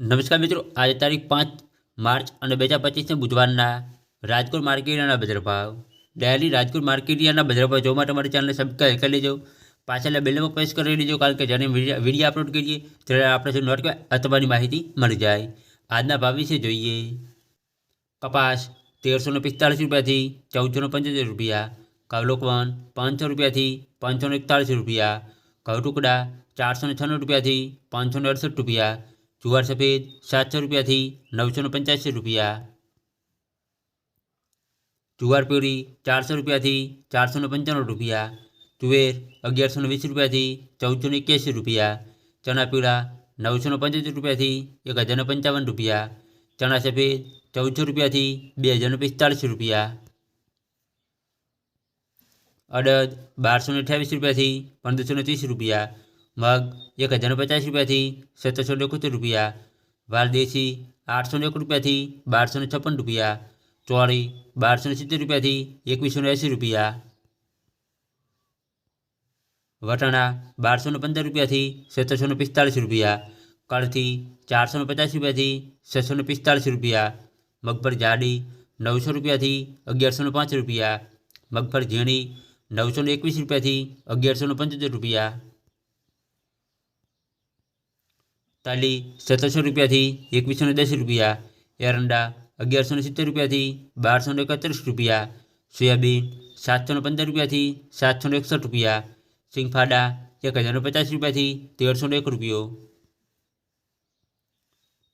નમસ્કાર મિત્રો આજે તારીખ પાંચ માર્ચ અને બે હજાર પચીસને બુધવારના રાજકોટ માર્કેટના બજાર ભાવ ડેલી રાજકોટ માર્કેટિયાના બજાર ભાવ જોવા માટે અમારી ચેનલને સબસ્ક્રાઈબ કરી લેજો પાછળ બેલમાં પ્રેસ કરી લેજો કારણ કે જ્યારે વિડીયો વિડીયો અપલોડ કરીએ ત્યારે આપણે જે નોટ અથવાની માહિતી મળી જાય આજના ભાવ વિશે જોઈએ કપાસ તેરસો ને પિસ્તાળીસ રૂપિયાથી ચૌદસો ને પંચોતેર રૂપિયા કવલોકવન પાંચસો રૂપિયાથી પાંચસો ને એકતાળીસ રૂપિયા ઘઉં ટુકડા ચારસો ને છન્નું રૂપિયાથી પાંચસો ને અડસઠ રૂપિયા જુવાર સફેદ સાતસો રૂપિયાથી નવસો ને પંચ્યાસી રૂપિયા જુવાર પીળી ચારસો રૂપિયાથી ચારસો ને પંચાણું રૂપિયા તુવેર અગિયારસો ને વીસ રૂપિયાથી ચૌદસો ને એક્યાસી રૂપિયા ચણા પીળા નવસો ને પંચોતેર રૂપિયાથી એક હજાર ને પંચાવન રૂપિયા ચણા સફેદ ચૌદસો રૂપિયાથી બે હજાર ને પિસ્તાળીસ રૂપિયા અડદ બારસો ને અઠ્યાવીસ રૂપિયાથી પંદરસો ને ત્રીસ રૂપિયા મગ એક હજાર પચાસ રૂપિયાથી સત્તરસો ને એકોતેર રૂપિયા વાલદેશી આઠસો ને એક રૂપિયાથી બારસો ને છપ્પન રૂપિયા ચોળી બારસો ને સિત્તેર રૂપિયાથી એકવીસો ને એંસી રૂપિયા વટાણા બારસો ને પંદર રૂપિયાથી સત્તરસો ને પિસ્તાળીસ રૂપિયા કળથી ચારસો ને પચાસ રૂપિયાથી છસો ને પિસ્તાળીસ રૂપિયા મગફળ જાડી નવસો રૂપિયાથી અગિયારસો ને પાંચ રૂપિયા મગફળ ઝીણી નવસો ને એકવીસ રૂપિયાથી અગિયારસો ને પંચોતેર રૂપિયા તાલી સત્તરસો રૂપિયાથી એકવીસો ને દસ રૂપિયા એરંડા અગિયારસો ને સિત્તેર રૂપિયાથી બારસો ને એકત્રીસ રૂપિયા સોયાબીન સાતસો ને પંદર રૂપિયાથી સાતસો ને એકસઠ રૂપિયા સિંગફાડા એક હજાર ને પચાસ રૂપિયાથી તેરસો ને એક રૂપિયો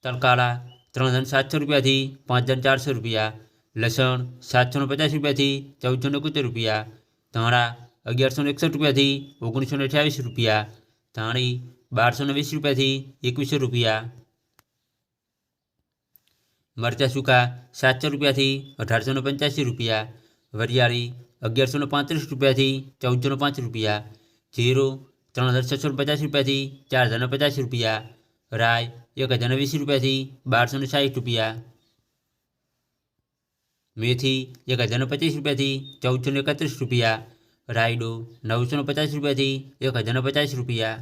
તલકાળા ત્રણ હજાર સાતસો રૂપિયાથી પાંચ હજાર ચારસો રૂપિયા લસણ સાતસો ને પચાસ રૂપિયાથી ચૌદસો ને એકોતેર રૂપિયા ધાણા અગિયારસો ને એકસઠ રૂપિયાથી ઓગણીસો ને અઠ્યાવીસ રૂપિયા ધાણી બારસો ને વીસ રૂપિયાથી એકવીસો રૂપિયા મરચાં સૂકા સાતસો રૂપિયાથી અઢારસો ને પંચ્યાસી રૂપિયા વરિયાળી અગિયારસો ને પાંત્રીસ રૂપિયાથી ચૌદસો ને પાંચ રૂપિયા જીરું ત્રણ હજાર છસો ને પચાસ રૂપિયાથી ચાર હજાર ને પચાસ રૂપિયા રાય એક હજાર ને વીસ રૂપિયાથી બારસો ને સાઠ રૂપિયા મેથી એક હજાર ને પચીસ રૂપિયાથી ચૌદસો ને એકત્રીસ રૂપિયા રાયડો નવસો ને પચાસ રૂપિયાથી એક હજાર ને પચાસ રૂપિયા